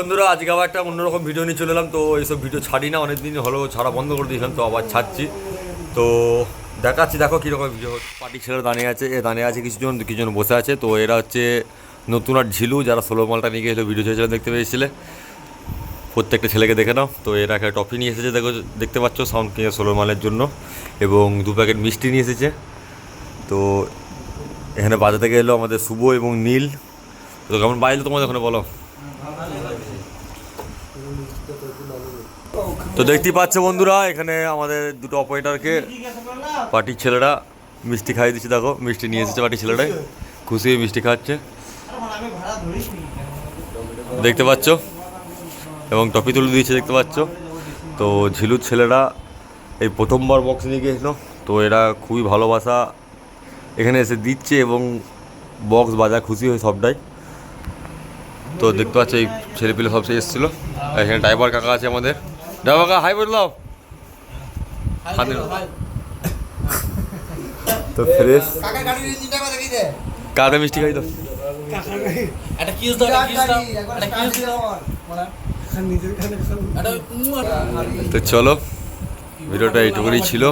বন্ধুরা, আজকে আবার একটা অন্যরকম ভিডিও নিয়ে চলে এলাম। তো এইসব ভিডিও ছাড়ি না অনেক দিন হলো ছাড়া বন্ধ করে দিয়েছিলাম, তো আবার ছাড়ছি। তো দেখাচ্ছি, দেখো কীরকম ভিডিও পার্টি ছেলে দাঁড়িয়ে আছে, এ দাঁড়িয়ে আছে কিছুজন কিছুজন বসে আছে। তো এরা হচ্ছে নতুন আর ঝিলু, যারা ষোলো মালটা নিয়ে গিয়েছিল ভিডিও ছেলেছিলেন দেখতে পেয়েছিলে। প্রত্যেকটা ছেলেকে দেখে নাও। তো এরা একটা টফি নিয়ে এসেছে, দেখো, দেখতে পাচ্ছ সাউন্ড কিনে ষোলো মালের জন্য। এবং দু প্যাকেট মিষ্টি নিয়ে এসেছে। তো এখানে বাজাতে গেলো আমাদের শুভ এবং নীল। তো কেমন বাজলো তোমাদের ওখানে বলো? তো দেখতেই পাচ্ছ বন্ধুরা, এখানে আমাদের দুটো অপারেটারকে পার্টির ছেলেরা মিষ্টি খাইয়ে দিচ্ছে, দেখো, মিষ্টি নিয়ে এসেছে পার্টির ছেলেটাই। খুশি মিষ্টি খাচ্ছে। দেখতে পাচ্ছ? এবং টপি তুলে দিয়েছে, দেখতে পাচ্ছ? তো ঝিলুর ছেলেরা এই প্রথমবার বক্স নিয়ে গিয়েছিল, তো এরা খুবই ভালোবাসা এখানে এসে দিচ্ছে এবং বক্স বাজা খুশি হয়ে সবটাই। তো দেখতে পাচ্ছি এই ছেলেপিলে সব সে এসেছিল। আর এখানে ড্রাইভার কাকা আছে আমাদের। ড্রাইভার কাকা হাই বললাম তো ফ্রেশ কাকা মিষ্টি খাই তো। তো চলো ভিডিওটা এইটুকুনি ছিল।